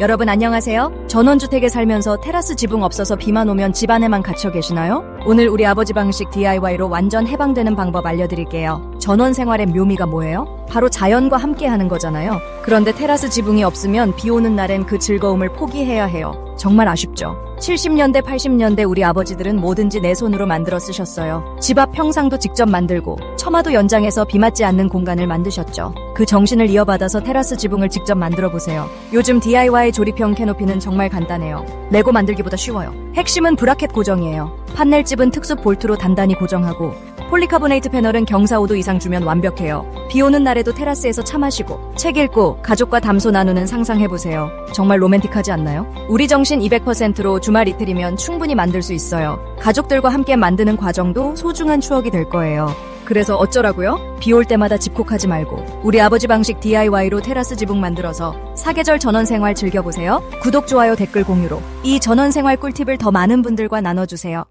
여러분 안녕하세요. 전원주택에 살면서 테라스 지붕 없어서 비만 오면 집 안에만 갇혀 계시나요? 오늘 우리 아버지 방식 DIY로 완전 해방되는 방법 알려드릴게요. 전원 생활의 묘미가 뭐예요? 바로 자연과 함께 하는 거잖아요. 그런데 테라스 지붕이 없으면 비 오는 날엔 그 즐거움을 포기해야 해요. 정말 아쉽죠. 70년대, 80년대 우리 아버지들은 뭐든지 내 손으로 만들어 쓰셨어요. 집 앞 평상도 직접 만들고 처마도 연장해서 비 맞지 않는 공간을 만드셨죠. 그 정신을 이어받아서 테라스 지붕을 직접 만들어 보세요. 요즘 DIY 조립형 캐노피는 정말 간단해요. 레고 만들기보다 쉬워요. 핵심은 브라켓 고정이에요. 판넬집은 특수 볼트로 단단히 고정하고 폴리카보네이트 패널은 경사 5도 이상 주면 완벽해요. 비 오는 날에도 테라스에서 차 마시고 책 읽고 가족과 담소 나누는 상상해보세요. 정말 로맨틱하지 않나요? 우리 정신 200%로 주말 이틀이면 충분히 만들 수 있어요. 가족들과 함께 만드는 과정도 소중한 추억이 될 거예요. 그래서 어쩌라고요? 비 올 때마다 집콕하지 말고 우리 아버지 방식 DIY로 테라스 지붕 만들어서 사계절 전원 생활 즐겨보세요. 구독, 좋아요, 댓글 공유로 이 전원 생활 꿀팁을 더 많은 분들과 나눠주세요.